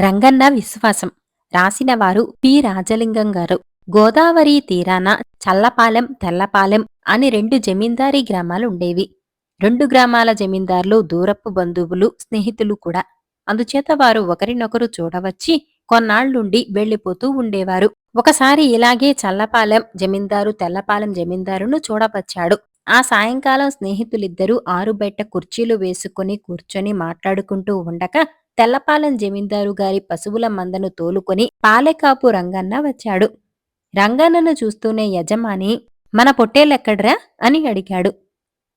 రంగన్న విశ్వాసం. రాసినవారు పి. రాజలింగం గారు. గోదావరి తీరాన చల్లపాలెం తెల్లపాలెం అని రెండు జమీందారీ గ్రామాలుండేవి రెండు గ్రామాల జమీందార్లు దూరపు బంధువులు స్నేహితులు కూడా. అందుచేత వారు ఒకరినొకరు చూడవచ్చి కొన్నాళ్ళుండి వెళ్ళిపోతూ ఉండేవారు. ఒకసారి ఇలాగే చల్లపాలెం జమీందారు తెల్లపాలెం జమీందారును చూడవచ్చాడు. ఆ సాయంకాలం స్నేహితులిద్దరూ ఆరుబయట కుర్చీలు వేసుకుని కూర్చొని మాట్లాడుకుంటూ ఉండగా తెల్లపాలెం జమీందారు గారి పశువుల మందను తోలుకొని పాలెకాపు రంగన్న వచ్చాడు. రంగన్నను చూస్తూనే యజమాని మన పొట్టేలెక్కడ్రా? అని అడిగాడు.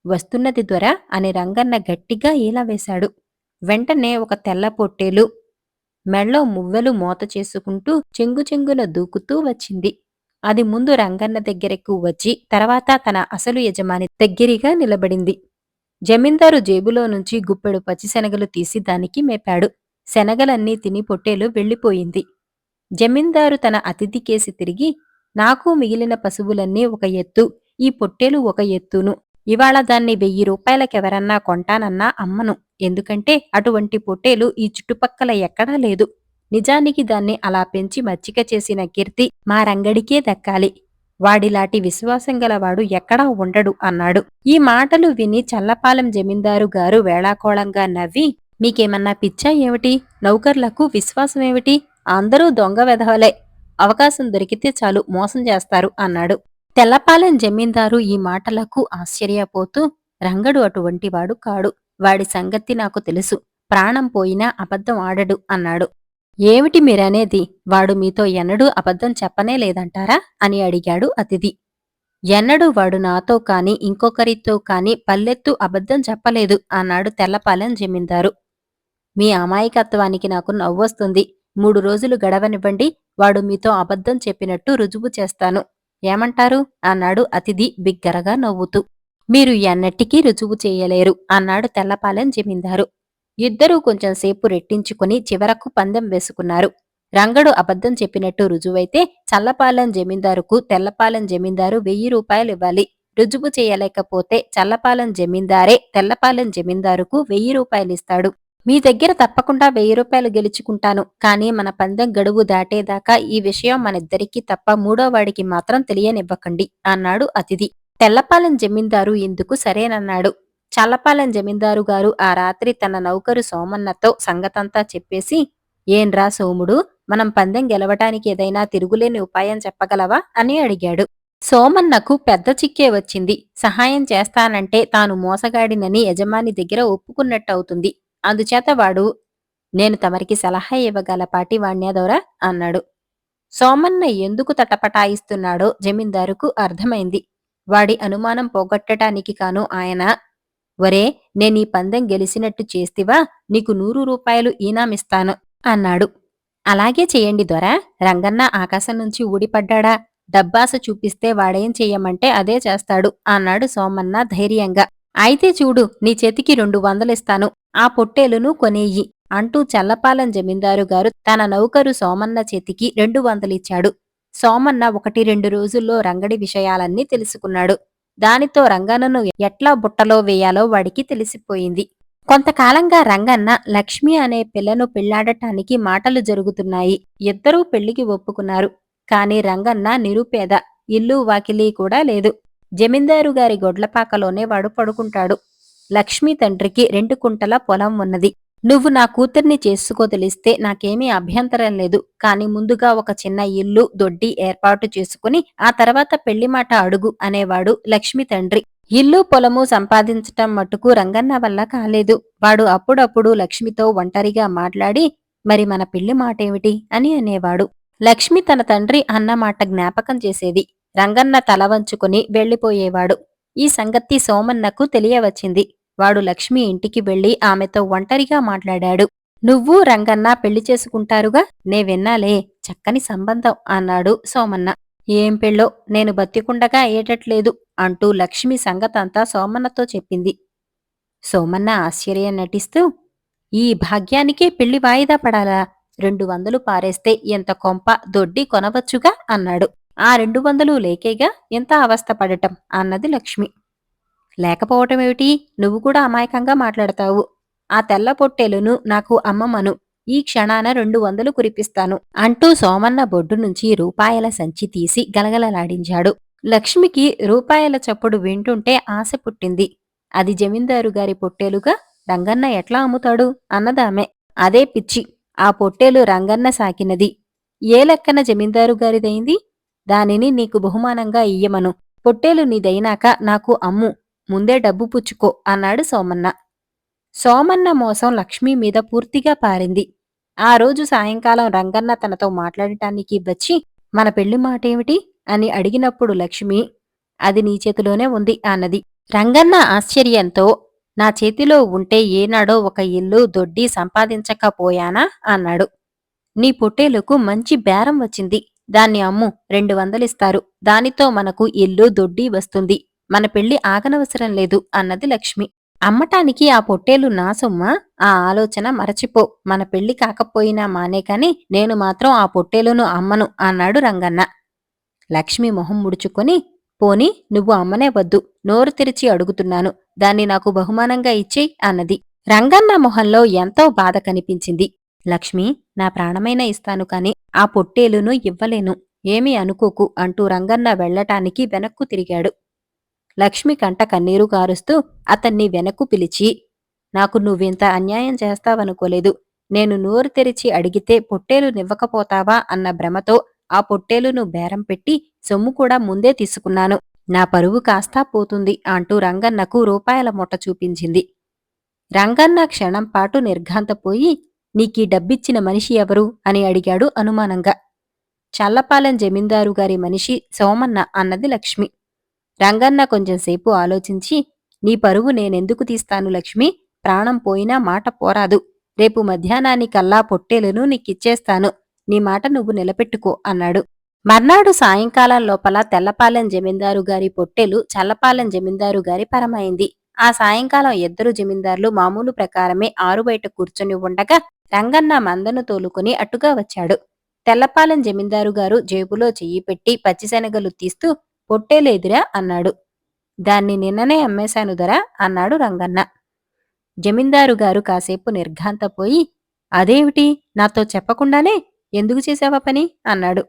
వస్తున్నది దొర అని రంగన్న గట్టిగా ఈల వేశాడు. వెంటనే ఒక తెల్ల పొట్టేలు మెళ్ళో మువ్వెలు మోత చేసుకుంటూ చెంగు చెంగున దూకుతూ వచ్చింది. అది ముందు రంగన్న దగ్గరకు వచ్చి తర్వాత తన అసలు యజమాని దగ్గరిగా నిలబడింది. జమీందారు జేబులో నుంచి గుప్పెడు పచ్చిశనగలు తీసి దానికి మేపాడు. శనగలన్నీ తిని పొట్టేలు వెళ్ళిపోయింది. జమీందారు తన అతిథి కేసి తిరిగి నాకు మిగిలిన పశువులన్నీ ఒక ఎత్తు ఈ పొట్టేలు ఒక ఎత్తును. ఇవాళ దాన్ని వెయ్యి రూపాయలకెవరన్నా కొంటానన్నా అమ్మను. ఎందుకంటే అటువంటి పొట్టేలు ఈ చుట్టుపక్కల ఎక్కడా లేదు. నిజానికి దాన్ని అలా పెంచి మచ్చిక చేసిన కీర్తి మా రంగడికే దక్కాలి. వాడిలాంటి విశ్వాసం గలవాడు ఎక్కడా ఉండడు అన్నాడు. ఈ మాటలు విని చల్లపాలెం జమీందారు గారు వేళాకోళంగా నవ్వి మీకేమన్నా పిచ్చా ఏమిటి? నౌకర్లకు విశ్వాసమేమిటి అందరూ దొంగ వెధవలే. అవకాశం దొరికితే చాలు మోసం చేస్తారు అన్నాడు. తెల్లపాలెం జమీందారు ఈ మాటలకు ఆశ్చర్యపోతూ రంగడు అటువంటి వాడు కాడు. వాడి సంగతి నాకు తెలుసు. ప్రాణం పోయినా అబద్ధం ఆడడు అన్నాడు. ఏమిటి మీరనేది? వాడు మీతో ఎన్నడూ అబద్ధం చెప్పనే లేదంటారా? అని అడిగాడు అతిథి. ఎన్నడూ వాడు నాతో కాని ఇంకొకరితో కాని పల్లెత్తు అబద్ధం చెప్పలేదు అన్నాడు తెల్లపాలెం జమీందారు. మీ అమాయకత్వానికి నాకు నవ్వొస్తుంది. మూడు రోజులు గడవనివ్వండి. వాడు మీతో అబద్ధం చెప్పినట్టు రుజువు చేస్తాను. ఏమంటారు? అన్నాడు అతిథి బిగ్గరగా నవ్వుతూ. మీరు ఎన్నటికీ రుజువు చేయలేరు అన్నాడు తెల్లపాలెం జమీందారు. ఇద్దరూ కొంచెంసేపు రెట్టించుకుని చివరకు పందెం వేసుకున్నారు. రంగడు అబద్ధం చెప్పినట్టు రుజువైతే చల్లపాలెం జమీందారుకు తెల్లపాలెం జమీందారు వెయ్యి రూపాయలు ఇవ్వాలి. రుజువు చేయలేకపోతే చల్లపాలెం జమీందారే తెల్లపాలెం జమీందారుకు వెయ్యి రూపాయలు ఇస్తాడు. మీ దగ్గర తప్పకుండా వెయ్యి రూపాయలు గెలుచుకుంటాను కానీ మన పందెం గడువు దాటేదాకా ఈ విషయం మనిద్దరికీ తప్ప మూడో వాడికి మాత్రం తెలియనివ్వకండి అన్నాడు అతిథి. తెల్లపాలెం జమీందారు ఇందుకు సరేనన్నాడు. చల్లపాలెం జమీందారు గారు ఆ రాత్రి తన నౌకరు సోమన్నతో సంగతంతా చెప్పేసి ఏంరా సోముడు మనం పందెం గెలవటానికి ఏదైనా తిరుగులేని ఉపాయం చెప్పగలవా? అని అడిగాడు. సోమన్నకు పెద్ద చిక్కే వచ్చింది. సహాయం చేస్తానంటే తాను మోసగాడినని యజమాని దగ్గర ఒప్పుకున్నట్టవుతుంది. అందుచేత వాడు నేను తమరికి సలహా ఇవ్వగల పాటి వాణ్యాదోరా అన్నాడు. సోమన్న ఎందుకు తటపటాయిస్తున్నాడో జమీందారుకు అర్థమైంది. వాడి అనుమానం పోగొట్టడానికి కాను ఆయన ఒరే నేనీ పందెం గెలిచినట్టు చేస్తివా? నీకు నూరు రూపాయలు ఈనామిస్తాను అన్నాడు. అలాగే చేయండి దొరా రంగన్న ఆకాశం నుంచి ఊడిపడ్డాడా? డబ్బాస చూపిస్తే వాడేం చెయ్యమంటే అదే చేస్తాడు అన్నాడు సోమన్న ధైర్యంగా. అయితే చూడు నీ చేతికి రెండు వందలిస్తాను ఆ పొట్టేలును కొనేయి అంటూ చల్లపాలెం జమీందారు గారు తన నౌకరు సోమన్న చేతికి రెండు వందలిచ్చాడు. సోమన్న ఒకటి రెండు రోజుల్లో రంగడి విషయాలన్నీ తెలుసుకున్నాడు. దానితో రంగన్నను ఎట్లా బుట్టలో వేయాలో వాడికి తెలిసిపోయింది. కొంతకాలంగా రంగన్న లక్ష్మి అనే పిల్లను పెళ్ళాడటానికి మాటలు జరుగుతున్నాయి. ఇద్దరూ పెళ్ళికి ఒప్పుకున్నారు. కాని రంగన్న నిరుపేద ఇల్లు వాకిలి కూడా లేదు. జమీందారు గారి గొడ్లపాకలోనే వాడు పడుకుంటాడు. లక్ష్మి తండ్రికి రెండు కుంటల పొలం ఉన్నది. నువ్వు నా కూతుర్ని చేసుకో తెలిస్తే నాకేమీ అభ్యంతరం లేదు. కాని ముందుగా ఒక చిన్న ఇల్లు దొడ్డి ఏర్పాటు చేసుకుని ఆ తర్వాత పెళ్ళి మాట అడుగు అనేవాడు లక్ష్మి తండ్రి. ఇల్లు పొలము సంపాదించటం మట్టుకు రంగన్న వల్ల కాలేదు. వాడు అప్పుడప్పుడు లక్ష్మితో ఒంటరిగా మాట్లాడి మరి మన పెళ్ళి మాటేమిటి? అని అనేవాడు. లక్ష్మి తన తండ్రి అన్నమాట జ్ఞాపకం చేసేది. రంగన్న తల వంచుకుని వెళ్ళిపోయేవాడు ఈ సంగతి సోమన్నకు తెలియవచ్చింది. వాడు లక్ష్మి ఇంటికి వెళ్ళి ఆమెతో ఒంటరిగా మాట్లాడాడు. నువ్వు రంగన్న పెళ్ళి చేసుకుంటారుగా? నే విన్నాలే. చక్కని సంబంధం అన్నాడు సోమన్న. ఏం పెళ్ళో? నేను బతికుండగా ఏటట్లేదు అంటూ లక్ష్మి సంగతంతా సోమన్నతో చెప్పింది. సోమన్న ఆశ్చర్యం నటిస్తూ ఈ భాగ్యానికే పెళ్ళి వాయిదా పడాలా? రెండు వందలు పారేస్తే ఎంత కొంప దొడ్డి కొనవచ్చుగా? అన్నాడు. ఆ రెండు వందలు లేకేగా? ఎంత అవస్థ పడటం అన్నది లక్ష్మి. లేకపోవటమేమిటి నువ్వు కూడా అమాయకంగా మాట్లాడతావు. ఆ తెల్ల పొట్టేలును నాకు అమ్మమను. ఈ క్షణాన రెండు వందలు కురిపిస్తాను అంటూ సోమన్న బొడ్డు నుంచి రూపాయల సంచి తీసి గలగలలాడించాడు. లక్ష్మికి రూపాయల చప్పుడు వింటుంటే ఆశ పుట్టింది. అది జమీందారు గారి పొట్టేలుగా? రంగన్న ఎట్లా అమ్ముతాడు? అన్నదామె. అదే పిచ్చి. ఆ పొట్టేలు రంగన్న సాకినది. ఏ లెక్కన జమీందారు గారిదైంది? దానిని నీకు బహుమానంగా ఇయ్యమను. పొట్టేలు నీదైనాక నాకు అమ్ము. ముందే డబ్బు పుచ్చుకో అన్నాడు సోమన్న. సోమన్న మోసం లక్ష్మి మీద పూర్తిగా పారింది. ఆ రోజు సాయంకాలం రంగన్న తనతో మాట్లాడటానికి వచ్చి మన పెళ్ళి మాటేమిటి? అని అడిగినప్పుడు లక్ష్మి అది నీ చేతిలోనే ఉంది అన్నది. రంగన్న ఆశ్చర్యంతో నా చేతిలో ఉంటే ఏనాడో ఒక ఇల్లు దొడ్డి సంపాదించకపోయానా? అన్నాడు. నీ పొట్టేలకు మంచి బేరం వచ్చింది. దాన్ని అమ్ము రెండు వందలిస్తారు. దానితో మనకు ఇల్లు దొడ్డి వస్తుంది. మన పెళ్ళి ఆగనవసరం లేదు అన్నది లక్ష్మి. అమ్మటానికి ఆ పొట్టేలు నా సొమ్మ? ఆ ఆలోచన మరచిపో. మన పెళ్ళి కాకపోయినా మానే కాని నేను మాత్రం ఆ పొట్టేలును అమ్మను అన్నాడు రంగన్న. లక్ష్మి మొహం ముడుచుకొని పోని నువ్వు అమ్మనే వద్దు నోరు తెరిచి అడుగుతున్నాను దాన్ని నాకు బహుమానంగా ఇచ్చేయ్ అన్నది. రంగన్న మొహంలో ఎంతో బాధ కనిపించింది. లక్ష్మి నా ప్రాణమైన ఇస్తాను కాని ఆ పొట్టేలును ఇవ్వలేను ఏమీ అనుకోకు అంటూ రంగన్న వెళ్ళటానికి వెనక్కు తిరిగాడు. లక్ష్మి కంట కన్నీరు కారుస్తూ అతన్ని వెనక్కు పిలిచి నాకు నువ్వింత అన్యాయం చేస్తావనుకోలేదు. నేను నోరు తెరిచి అడిగితే పొట్టేలు నివ్వకపోతావా? అన్న భ్రమతో ఆ పొట్టేలును బేరం పెట్టి సొమ్ము కూడా ముందే తీసుకున్నాను. నా పరువు కాస్తా పోతుంది అంటూ రంగన్నకు రూపాయల మూట చూపించింది. రంగన్న క్షణం పాటు నిర్ఘాంతపోయి నీకీ డబ్బిచ్చిన మనిషి ఎవరు? అని అడిగాడు అనుమానంగా. చల్లపాలెం జమీందారు గారి మనిషి సోమన్న అన్నది లక్ష్మి. రంగన్న కొంచెంసేపు ఆలోచించి నీ పరువు నేనెందుకు తీస్తాను లక్ష్మి? ప్రాణం పోయినా మాట పోరాదు. రేపు మధ్యాహ్నానికల్లా పొట్టేలును నీకిచ్చేస్తాను. నీ మాట నువ్వు నిలబెట్టుకో అన్నాడు. మర్నాడు సాయంకాలం లోపల తెల్లపాలెం జమీందారు గారి పొట్టెలు చల్లపాలెం జమీందారు గారి పరమైంది. ఆ సాయంకాలం ఇద్దరు జమీందారులు మామూలు ప్రకారమే ఆరుబయట కూర్చొని ఉండగా రంగన్న మందను తోలుకుని అటుగా వచ్చాడు. తెల్లపాలెం జమీందారు గారు జేబులో చెయ్యి పెట్టి పచ్చిశనగలు తీస్తూ పొట్టేలేదురా అన్నాడు. దాన్ని నిన్ననే అమ్మేశాను ధర అన్నాడు రంగన్న. జమీందారు గారు కాసేపు నిర్ఘాంతపోయి అదేమిటి? నాతో చెప్పకుండానే ఎందుకు చేశావా పని? అన్నాడు.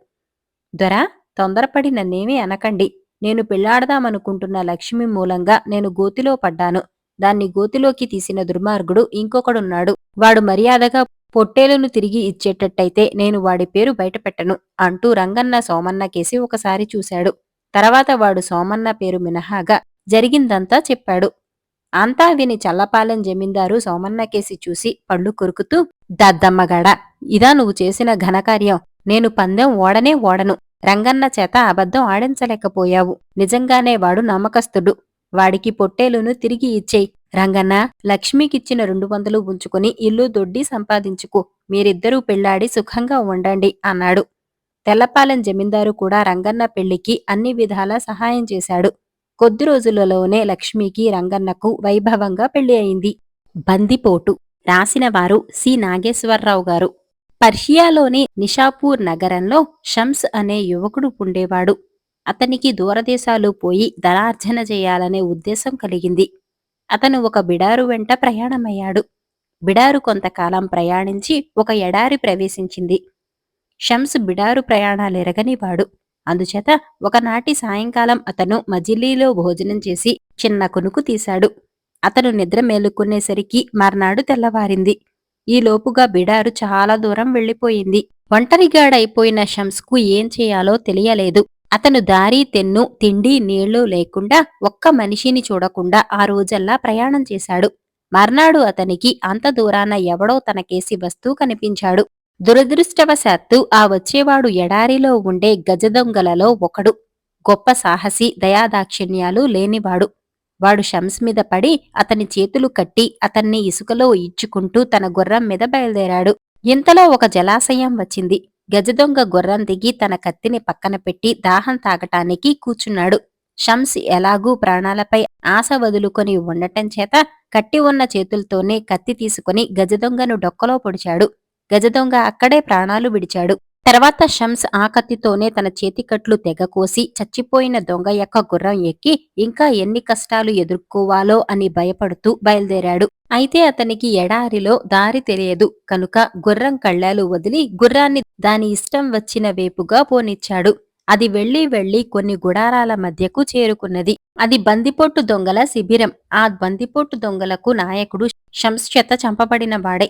దొరా తొందరపడి నన్నేమీ అనకండి. నేను పెళ్ళాడదామనుకుంటున్న లక్ష్మి మూలంగా నేను గోతిలో పడ్డాను. దాన్ని గోతిలోకి తీసిన దుర్మార్గుడు ఇంకొకడున్నాడు. వాడు మర్యాదగా పొట్టేలును తిరిగి ఇచ్చేటట్టయితే నేను వాడి పేరు బయటపెట్టను అంటూ రంగన్న సోమన్న కేసి ఒకసారి చూశాడు. తర్వాత వాడు సోమన్న పేరు మినహాగా జరిగిందంతా చెప్పాడు. అంతా విని చల్లపాలెం జమీందారు సోమన్న కేసి చూసి పళ్ళు కొరుకుతూ దద్దమ్మగాడ ఇదా నువ్వు చేసిన ఘనకార్యం. నేను పందెం ఓడనే ఓడను. రంగన్న చేత అబద్ధం ఆడించలేకపోయావు. నిజంగానే వాడు నమ్మకస్తుడు. వాడికి పొట్టేలును తిరిగి ఇచ్చేయి. రంగన్న లక్ష్మికిచ్చిన రెండు వందలు ఉంచుకుని ఇల్లు దొడ్డి సంపాదించుకు. మీరిద్దరూ పెళ్ళాడి సుఖంగా ఉండండి అన్నాడు. తెల్లపాలెం జమీందారు కూడా రంగన్న పెళ్ళికి అన్ని విధాలా సహాయం చేశాడు. కొద్ది రోజులలోనే లక్ష్మికి రంగన్నకు వైభవంగా పెళ్ళి అయింది. బందిపోటు రాసినవారు సి. నాగేశ్వరరావు గారు. పర్షియాలోని నిషాపూర్ నగరంలో షమ్స్ అనే యువకుడు ఉండేవాడు. అతనికి దూరదేశాలు పోయి ధనార్జన చేయాలనే ఉద్దేశం కలిగింది. అతను ఒక బిడారు వెంట ప్రయాణమయ్యాడు. బిడారు కొంతకాలం ప్రయాణించి ఒక ఎడారి ప్రవేశించింది. షమ్స్ బిడారు ప్రయాణాలెరగనివాడు అందుచేత ఒకనాటి సాయంకాలం అతను మజిలీలో భోజనం చేసి చిన్న కునుకు తీశాడు. అతను నిద్ర మేలుకునేసరికి మర్నాడు తెల్లవారింది. ఈ లోపుగా బిడారు చాలా దూరం వెళ్ళిపోయింది ఒంటరిగాడైపోయిన షమ్స్కు ఏం చేయాలో తెలియలేదు. అతను దారి తెన్ను తిండి నీళ్ళు లేకుండా ఒక్క మనిషిని చూడకుండా ఆ రోజల్లా ప్రయాణం చేశాడు. మర్నాడు అతనికి అంత దూరాన ఎవడో తనకేసి వస్తూ కనిపించాడు. దురదృష్టవశాత్తు ఆ వచ్చేవాడు ఎడారిలో ఉండే గజదొంగలలో ఒకడు. గొప్ప సాహసి దయాదాక్షిణ్యాలు లేనివాడు. వాడు షమ్స్ మీద పడి అతని చేతులు కట్టి అతన్ని ఇసుకలో ఇచ్చుకుంటూ తన గుర్రం మీద బయలుదేరాడు. ఇంతలో ఒక జలాశయం వచ్చింది. గజదొంగ గుర్రం దిగి తన కత్తిని పక్కన పెట్టి దాహం తాగటానికి కూర్చున్నాడు షమ్స్ ఎలాగూ ప్రాణాలపై ఆశ వదులుకొని ఉండటం చేత కట్టి ఉన్న చేతులతోనే కత్తి తీసుకుని గజదొంగను డొక్కలో పొడిచాడు. గజదొంగ అక్కడే ప్రాణాలు విడిచాడు. తర్వాత షమ్స్ ఆకత్తితోనే తన చేతికట్లు తెగకోసి చచ్చిపోయిన దొంగ యొక్క గుర్రం ఎక్కి ఇంకా ఎన్ని కష్టాలు ఎదుర్కోవాలో అని భయపడుతూ బయలుదేరాడు. అయితే అతనికి ఎడారిలో దారి తెలియదు. కనుక గుర్రం కళ్ళాలు వదిలి గుర్రాన్ని దాని ఇష్టం వచ్చిన వేపుగా పోనిచ్చాడు. అది వెళ్ళి వెళ్ళి కొన్ని గుడారాల మధ్యకు చేరుకున్నది. అది బందిపోటు దొంగల శిబిరం. ఆ బందిపోటు దొంగలకు నాయకుడు శంశ్చత చంపబడిన వాడే.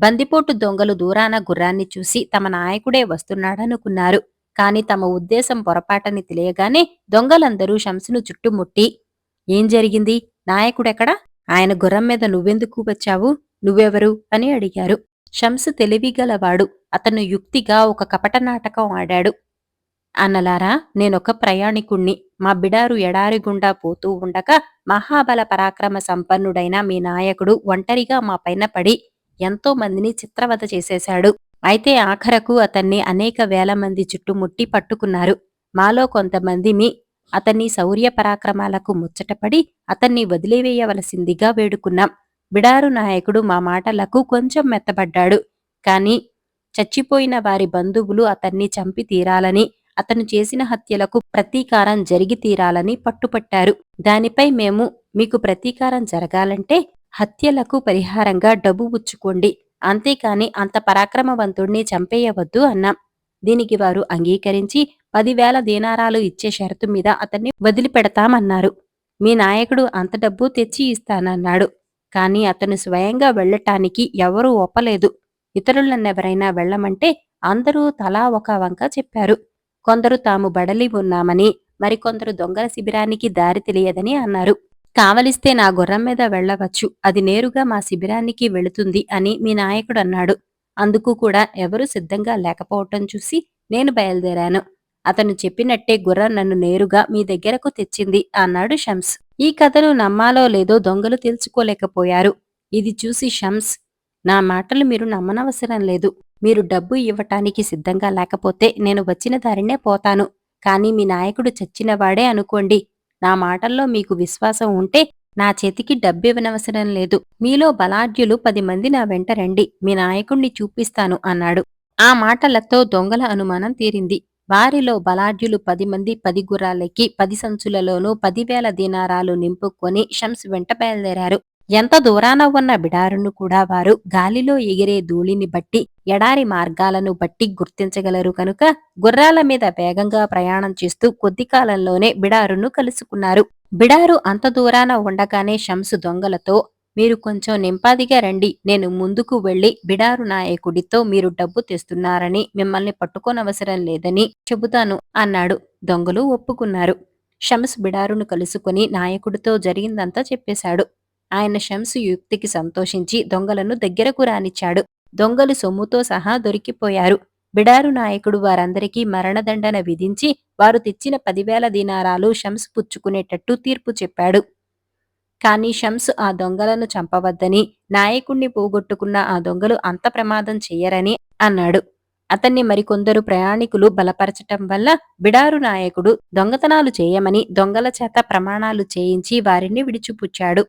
బందిపోటు దొంగలు దూరాన గుర్రాన్ని చూసి తమ నాయకుడే వస్తున్నాడనుకున్నారు. కాని తమ ఉద్దేశం పొరపాటని తెలియగానే దొంగలందరూ శంసును చుట్టుముట్టి ఏం జరిగింది? నాయకుడెక్కడా? ఆయన గుర్రం మీద నువ్వెందుకు వచ్చావు? నువ్వెవరు? అని అడిగారు. శంసు తెలివిగలవాడు అతను యుక్తిగా ఒక కపట నాటకం ఆడాడు. అన్నలారా నేనొక ప్రయాణికుణ్ణి. మా బిడారు ఎడారి గుండా పోతూ ఉండగా మహాబల పరాక్రమ సంపన్నుడైన మీ నాయకుడు ఒంటరిగా మా పైన పడి ఎంతో మందిని చిత్రవధ చేసేశాడు. అయితే ఆఖరకు అతన్ని అనేక వేల మంది చుట్టుముట్టి పట్టుకున్నారు. మాలో కొంతమంది మీ అతన్ని శౌర్య పరాక్రమాలకు ముచ్చటపడి అతన్ని వదిలివేయవలసిందిగా వేడుకున్నాం. బిడారు నాయకుడు మా మాటలకు కొంచెం మెత్తబడ్డాడు. కాని చచ్చిపోయిన వారి బంధువులు అతన్ని చంపి తీరాలని అతను చేసిన హత్యలకు ప్రతీకారం జరిగి తీరాలని పట్టుపట్టారు. దానిపై మేము మీకు ప్రతీకారం జరగాలంటే హత్యలకు పరిహారంగా డబ్బు పుచ్చుకోండి. అంతేకాని అంత పరాక్రమవంతుణ్ణి చంపేయవద్దు అన్నాం. దీనికి వారు అంగీకరించి పదివేల దీనారాలు ఇచ్చే షరతు మీద అతన్ని వదిలిపెడతామన్నారు. మీ నాయకుడు అంత డబ్బు తెచ్చి ఇస్తానన్నాడు. కానీ అతను స్వయంగా వెళ్ళటానికి ఎవరూ ఒప్పలేదు. ఇతరులన్నెవరైనా వెళ్ళమంటే అందరూ తలా ఒక వంక చెప్పారు. కొందరు తాము బడలి ఉన్నామని మరికొందరు దొంగల శిబిరానికి దారి తెలియదని అన్నారు. కావలిస్తే నా గుర్రం మీద వెళ్ళవచ్చు అది నేరుగా మా శిబిరానికి వెళుతుంది అని మీ నాయకుడు అన్నాడు. అందుకు కూడా ఎవరు సిద్ధంగా లేకపోవటం చూసి నేను బయలుదేరాను. అతను చెప్పినట్టే గుర్రం నన్ను నేరుగా మీ దగ్గరకు తెచ్చింది అన్నాడు షమ్స్. ఈ కథను నమ్మాలో లేదో దొంగలు తెలుసుకోలేకపోయారు. ఇది చూసి షమ్స్ నా మాటలు మీరు నమ్మనవసరం లేదు. మీరు డబ్బు ఇవ్వటానికి సిద్ధంగా లేకపోతే నేను వచ్చిన దారినే పోతాను. కానీ మీ నాయకుడు చచ్చినవాడే అనుకోండి. నా మాటల్లో మీకు విశ్వాసం ఉంటే నా చేతికి డబ్బివ్వనవసరం లేదు. మీలో బలాఢ్యులు పది మంది నా వెంట రండి. మీ నాయకుణ్ణి చూపిస్తాను అన్నాడు. ఆ మాటలతో దొంగల అనుమానం తీరింది. వారిలో బలాఢ్యులు పది మంది పది గుర్రాలెక్కి పది సంచులలోనూ పదివేల దీనారాలు నింపుకొని షమ్స్ వెంట బయలుదేరారు. ఎంత దూరాన ఉన్న బిడారును కూడా వారు గాలిలో ఎగిరే ధూళిని బట్టి ఎడారి మార్గాలను బట్టి గుర్తించగలరు కనుక గుర్రాల మీద వేగంగా ప్రయాణం చేస్తూ కొద్ది కాలంలోనే బిడారును కలుసుకున్నారు. బిడారు అంత దూరాన ఉండగానే షంసు దొంగలతో మీరు కొంచెం నింపాదిగా రండి నేను ముందుకు వెళ్ళి బిడారు నాయకుడితో మీరు డబ్బు తెస్తున్నారని మిమ్మల్ని పట్టుకోనవసరం లేదని చెబుతాను అన్నాడు. దొంగలు ఒప్పుకున్నారు. షమ్స్ బిడారును కలుసుకుని నాయకుడితో జరిగిందంతా చెప్పేశాడు. ఆయన షంసు యుక్తికి సంతోషించి దొంగలను దగ్గరకు రానిచ్చాడు. దొంగలు సొమ్ముతో సహా దొరికిపోయారు. బిడారు నాయకుడు వారందరికీ మరణదండన విధించి వారు తెచ్చిన పదివేల దినారాలు షంస్ పుచ్చుకునేటట్టు తీర్పు చెప్పాడు. కానీ షంస్ ఆ దొంగలను చంపవద్దని నాయకుణ్ణి పోగొట్టుకున్న ఆ దొంగలు అంత ప్రమాదం చెయ్యరని అన్నాడు. అతన్ని మరికొందరు ప్రయాణికులు బలపరచటం వల్ల బిడారు నాయకుడు దొంగతనాలు చేయమని దొంగల చేత ప్రమాణాలు చేయించి వారిని విడిచిపుచ్చాడు.